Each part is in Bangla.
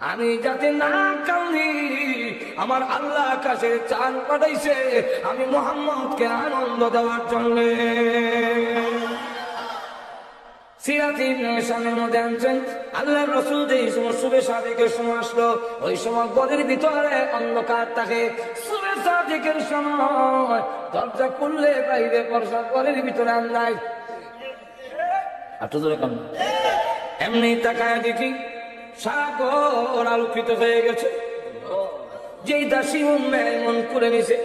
আমি যাতে না কান্দি আমার আল্লাহ কাছে চান পাঠাইছে আমি মোহাম্মদকে আনন্দ দেওয়ার জন্য। সিরাতি মধ্যে আনছেন আল্লাহ রসুল যে সময় শুভে সাদিকের সময় আসলো ওই সময় গদের ভিতরে অন্ধকার থাকে। শুভে সাদিকের সময় দরজা খুললে বাইরে বর্ষা গদের ভিতরে কম এমনি তাকায় দেখি সাগর আলোকিত হয়ে গেছে। যেই দাসী উম্মে মন করে নিছে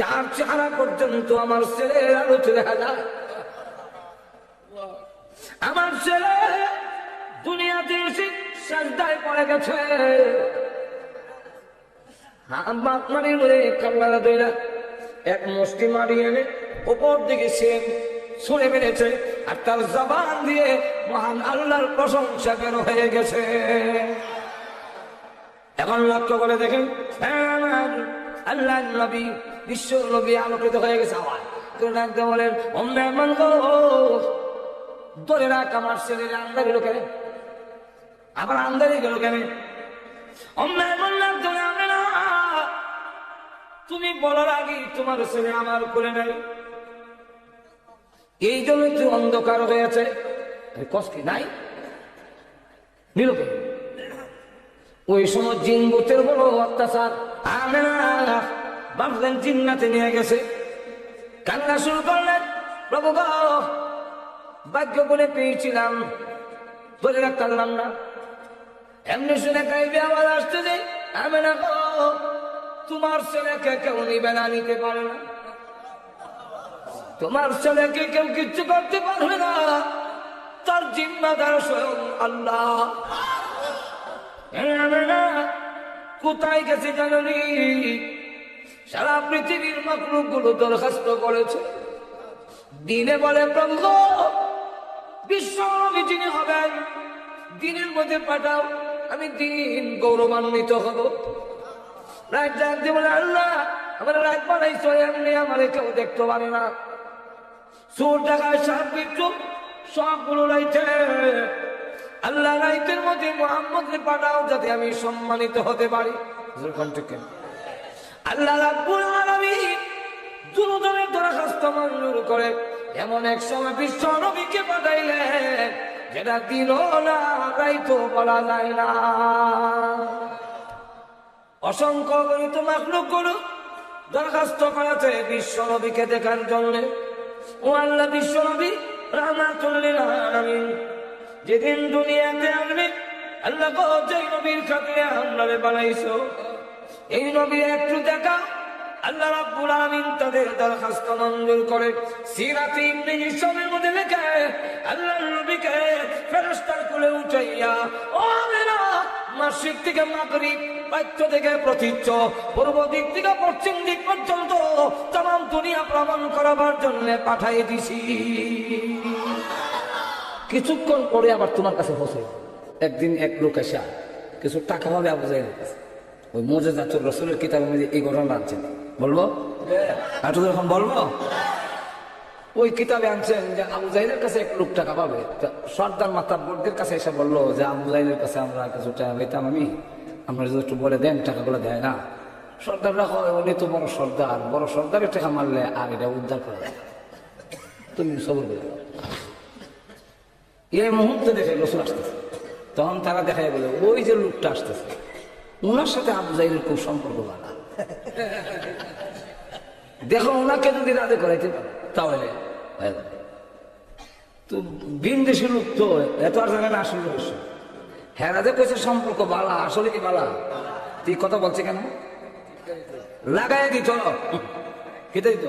চার চেহারা পর্যন্ত আমার ছেলের আলোতে দেখা আমার ছেলে দুনিয়াতে এসে সাজদায় পড়ে গেছে। বাপ মারি বলে কামলারা এক মুষ্টি মারি এনে ওপর দিকে সে ছুঁড়ে মেরেছে। আর তার জবান দিয়ে মহান আল্লাহর প্রশংসা কেন হয়ে গেছে। এখন লক্ষ্য করে দেখেন হ্যাঁ, আল্লাহ নবী বিশ্ব নবী আলোকিত হয়ে গেছে আবার। ডাকতে বলেন অন্য এমন গো ধরে রাখ আমার ছেলের আন্দারি গেল কেন? আবার আন্দারি গেল কেন না। তুমি বলার আগে তোমার ছেলে আমার করে নেই এই জন্য তুই অন্ধকার হয়েছে। কষ্ট নাই? নিরবে ওই সময় জিন বুতের বড় অত্যাচার। ভাবলেন জিন্নাতে নিয়ে গেছে। কান্না শুরু করলেন, প্রভু গো ভাগ্য করে পেয়েছিলাম। ধরে রাখতে পারলাম না এমনি শুনে কাইবে আবার আসতে যে আমি না গো, তোমার ছেলেকে কেউ নিবে না, নিতে পারে না। তোমার ছেলেকে কেউ কিচ্ছু করতে পারবে না। তার জিম্মাদার স্বয়ং আল্লাহ। না কোথায় গেছে জানি সারা পৃথিবীর মাকলুকগুলো দরখাস্ত করেছে। দিনে বলে গো, বিশ্ব যিনি হবেন দিনের মধ্যে পাঠাও আমি দিন গৌরবান্বিত হব। রাত জানতে বলে আল্লাহ আমার রাত বানাইছো এমনি আমার কেউ দেখতে পারে না। চোর টাকায় বিচ্ছু, সবগুলো রাইতে। আল্লাহ রাইতের মধ্যে মোহাম্মদকে পাঠাও যাতে আমি সম্মানিত হতে পারি। আল্লাহ রাব্বুল আলামিন দরখাস্ত মঞ্জুর করে এমন এক সময় বিশ্ব নবীকে পাঠাইলেন, যেটা দিল না বলা যায় না। অসংখ্য গণিত মাকলুকগুলো দরখাস্ত করেছে বিশ্ব নবীকে দেখার জন্য। ও আল্লাহ বিশ্ব নবী রাহমাতুল্লিল যেদিন দুনিয়াতে আল্লাহ গো নবীর বানাইছো, এই একটু দেখা, আল্লাহ রাব্বুল আলামিন তাদের দরখাস্ত মঞ্জুর করে। ইবনে হিশামের মধ্যে লেখে নবীকে ফেরেশতার কোলে উঠাইয়া, ও আমেনা মাসিক থেকে মাগরিব পাইত্য থেকে প্রতীচ্য পূর্ব দিক থেকে পশ্চিম দিক পর্যন্ত দুনিয়া ভ্রমণ করাবার জন্য পাঠাই দিছি। কিছুক্ষণ পরে আবার তোমার কাছে বসে একদিন এক লোক এসে কিছু টাকা পাবে আবু ওই মজে জাতুর রসুলের কিতাবের মধ্যে এই ঘটনা আনছেন। বলব? একটু যখন বলব? ওই কিতাবে আনছেন যে আবু জাহিদের কাছে এক লোক টাকা পাবে। সর্দার মাতার বোর্ডদের কাছে এসে বলল যে, আবু জাহিদের কাছে আমরা কিছু টাকা পেতাম আমি। আমরা যদি একটু বলে দেন, টাকাগুলো দেয় না। সর্দাররা কয়, উনি তো বড় সর্দার। বড় সর্দারের টাকা মারলে আর এটা উদ্ধার করে তুমি সবর করে। এই মুহূর্তে দেখে রসুল আসতেছে। তখন তারা দেখায় বলে ওই যে লোকটা আসতেছে ওনার সাথে আবু জাহিদের খুব সম্পর্ক বানা দেখো ওনাকে যদি রাজে করাইতে তাহলে তো বিন দেশের লোক তো এত আর জানে না আসল হ্যাঁ রাজে কইছে সম্পর্ক বালা আসলে কি বালা। তুই কথা বলছে কেন? লাগাই দি চলো কেটে দিত?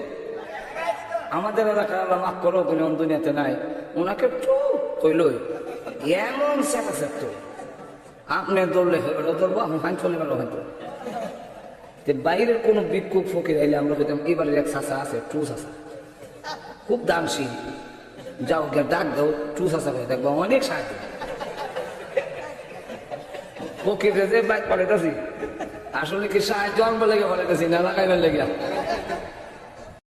আমাদের আল্লাহ মাফ করো কোনো দুনিয়াতে নাই। ওনাকে কইলই এমন সেটা সেট আপনি দৌড়লে ধরবো, আমি চলে গেল হয়তো। বাইরের কোনো বিক্ষোভ ফকির আইলে আমরা কইতাম এবারে এক চাষা আছে, টু চাষা খুব দানশীল। যাও গিয়ে ডাক দাও, টু চাষা করে দেখব, অনেক সাহায্য। যে বাইক আসলে কি সাহায্য আনব লেগে গেছি? না লাগাইবার লেগে?